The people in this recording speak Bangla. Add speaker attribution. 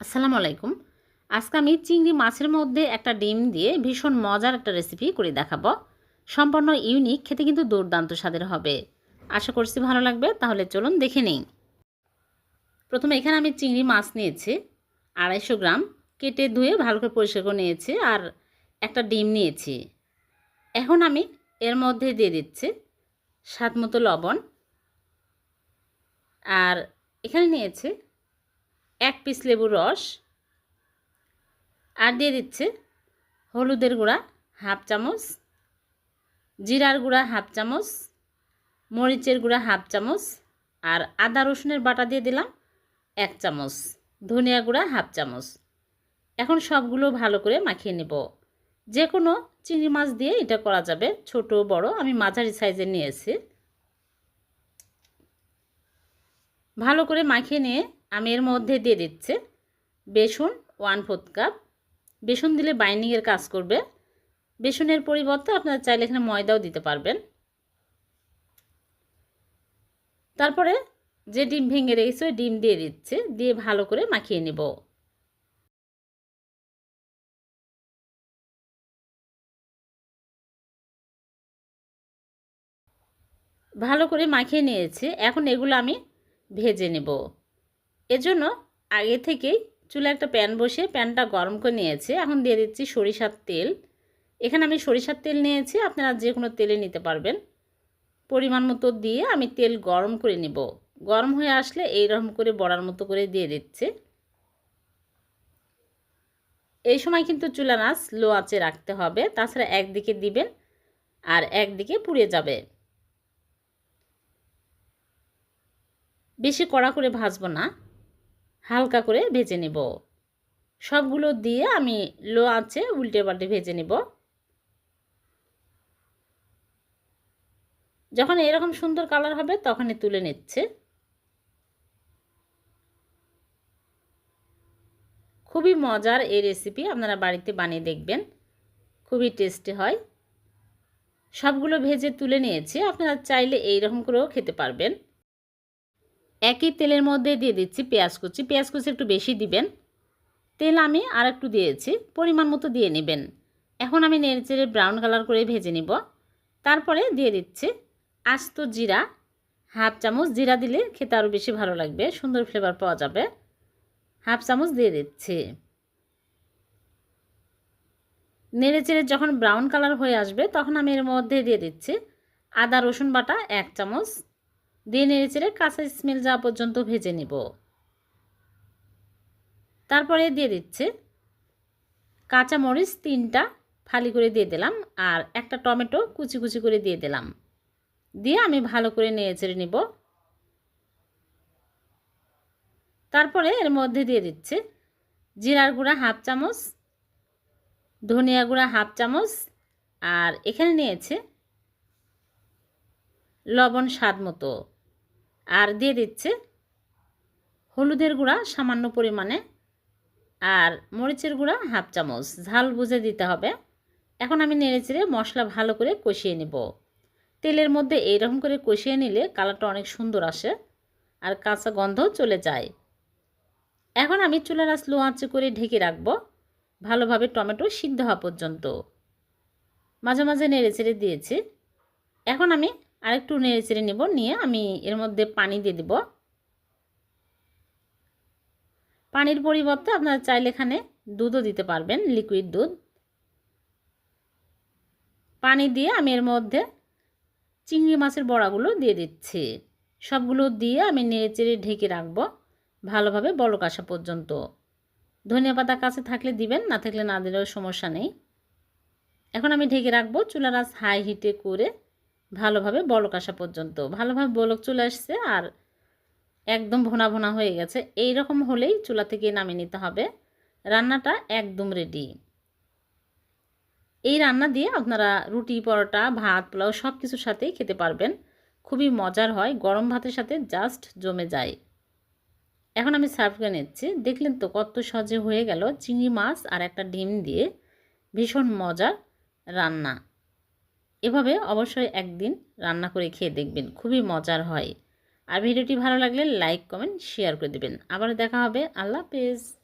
Speaker 1: আসসালামু আলাইকুম। আজকে আমি চিংড়ি মাছের মধ্যে একটা ডিম দিয়ে ভীষণ মজার একটা রেসিপি করে দেখাবো। সম্পূর্ণ ইউনিক খেতে কিন্তু দুর্দান্ত স্বাদের হবে। আশা করছি ভালো লাগবে, তাহলে চলুন দেখে নিই। প্রথমে এখানে আমি চিংড়ি মাছ নিয়েছি, আড়াইশো গ্রাম। কেটে ধুয়ে ভালো করে পরিষ্কার করে নিয়েছি আর একটা ডিম নিয়েছি। এখন আমি এর মধ্যে দিয়ে দিচ্ছি স্বাদ মতো লবণ। আর এখানে নিয়েছি এক পিস লেবুর রস আর দিয়ে দিচ্ছে হলুদের গুঁড়া হাফ চামচ, জিরার গুঁড়া হাফ চামচ, মরিচের গুঁড়া হাফ চামচ আর আদা রসুনের বাটা দিয়ে দিলাম এক চামচ, ধনিয়া গুঁড়া হাফ চামচ। এখন সবগুলো ভালো করে মাখিয়ে নেব। যে কোনো চিংড়ি মাছ দিয়ে এটা করা যাবে, ছোট, বড়, আমি মাঝারি সাইজের নিয়েছি। ভালো করে মাখিয়ে নিয়ে আমি এর মধ্যে দিয়ে দিচ্ছে বেসন ওয়ান ফোর্থ কাপ। বেসন দিলে বাইন্ডিংয়ের কাজ করবে। বেসনের পরিবর্তে আপনারা চাইলে এখানে ময়দাও দিতে পারবেন। তারপরে যে ডিম ভেঙে রেখেছে, ওই ডিম দিয়ে দিচ্ছে। দিয়ে ভালো করে মাখিয়ে নেব। ভালো করে মাখিয়ে নিয়েছি। এখন এগুলো আমি ভেজে নেব। এজন্য আগে থেকেই চুলে একটা প্যান বসে প্যানটা গরম করে নিয়েছে। এখন দিয়ে দিচ্ছি সরিষার তেল। এখানে আমি সরিষার তেল নিয়েছি, আপনারা যে কোনো তেলে নিতে পারবেন। পরিমাণ মতো দিয়ে আমি তেল গরম করে নেব। গরম হয়ে আসলে এইরকম করে বড়ার মতো করে দিয়ে দিচ্ছে। এই সময় কিন্তু চুলা নাচ লো আঁচে রাখতে হবে, তাছাড়া একদিকে দিবেন আর একদিকে পুড়ে যাবে। বেশি কড়া করে ভাজবো না। হালকা করে ভেজে নেব। সবগুলো দিয়ে আমি লো আঁচে উল্টে পাল্টে ভেজে নেব। যখন এরকম সুন্দর কালার হবে, তখনই তুলে নিচ্ছে। খুবই মজার এই রেসিপি আপনারা বাড়িতে বানিয়ে দেখবেন। খুবই টেস্টি হয়। সবগুলো ভেজে তুলে নিয়েছি, আপনারা চাইলে এই রকম করেও খেতে পারবেন। একই তেলের মধ্যে দিয়ে দিচ্ছি পেঁয়াজ কুচি। পেঁয়াজ কুচি একটু বেশি দিবেন। তেল আমি আর একটু দিয়েছি, পরিমাণ মতো দিয়ে নেবেন। এখন আমি নেড়েচেড়ে ব্রাউন কালার করে ভেজে নিব। তারপরে দিয়ে দিচ্ছি আস্ত জিরা। হাফ চামচ জিরা দিলে খেতে আরও বেশি ভালো লাগবে, সুন্দর ফ্লেভার পাওয়া যাবে। হাফ চামচ দিয়ে দিচ্ছি। নেড়েচেড়ে যখন ব্রাউন কালার হয়ে আসবে, তখন আমি এর মধ্যে দিয়ে দিচ্ছি আদা রসুন বাটা এক চামচ। দিয়ে নেড়ে চেড়ে কাঁচা স্মেল যাওয়া পর্যন্ত ভেজে নেব। তারপরে দিয়ে দিচ্ছে কাঁচা মরিচ তিনটা ফালি করে দিয়ে দিলাম আর একটা টমেটো কুচি কুচি করে দিয়ে দিলাম। দিয়ে আমি ভালো করে নেড়ে চেড়ে নিব। তারপরে এর মধ্যে দিয়ে দিচ্ছে জিরার গুঁড়া হাফ চামচ, ধনিয়া গুঁড়া হাফ চামচ আর এখানে নিয়েছে লবণ স্বাদ মতো। আর দিয়ে দিচ্ছে হলুদের গুঁড়া সামান্য পরিমাণে আর মরিচের গুঁড়া হাফ চামচ। ঝাল বুঝে দিতে হবে। এখন আমি নেড়েচেড়ে মশলা ভালো করে কষিয়ে নেব। তেলের মধ্যে এইরকম করে কষিয়ে নিলে কালারটা অনেক সুন্দর আসে আর কাঁচা গন্ধ চলে যায়। এখন আমি চুলার আঁচ লো আঁচে করে ঢেকে রাখব। ভালোভাবে টমেটো সিদ্ধ হওয়া পর্যন্ত। মাঝে মাঝে নেড়েচেড়ে দিয়েছি। এখন আমি আরেকটু নেড়ে চেড়ে নেব, নিয়ে আমি এর মধ্যে পানি দিয়ে দেব। পানির পরিবর্তে আপনারা চাইলে এখানে দুধও দিতে পারবেন লিকুইড দুধ। পানি দিয়ে আমি এর মধ্যে চিংড়ি মাছের বড়াগুলো দিয়ে দিচ্ছি। সবগুলো দিয়ে আমি নেড়ে চেড়ে ঢেকে রাখব ভালোভাবে বলক আসা পর্যন্ত। ধনিয়া পাতা কাছে থাকলে দিবেন, না থাকলে না দিলেও সমস্যা নেই। এখন আমি ঢেকে রাখব চুলার আঁচ হাই হিটে করে ভালোভাবে বলক আসা পর্যন্ত। ভালোভাবে বলক চলে আসছে আর একদম ভোনা ভোনা হয়ে গেছে। এই রকম হলেই চুলা থেকে নামিয়ে নিতে হবে। রান্নাটা একদম রেডি এই রান্না দিয়ে আপনারা রুটি, পরোটা, ভাত, পোলাও সব কিছুর সাথেই খেতে পারবেন। খুবই মজার হয়, গরম ভাতের সাথে জাস্ট জমে যায়। এখন আমি সার্ভ করে নিচ্ছি। দেখলেন তো কত সহজে হয়ে গেল। চিংড়ি মাছ আর একটা ডিম দিয়ে ভীষণ মজার রান্না। এভাবে অবশ্যই একদিন রান্না করে খেয়ে দেখবেন, খুবই মজার হয়। আর ভিডিওটি ভালো লাগলে লাইক কমেন্ট শেয়ার করে দেবেন। আবার দেখা হবে। আল্লাহ হাফেজ।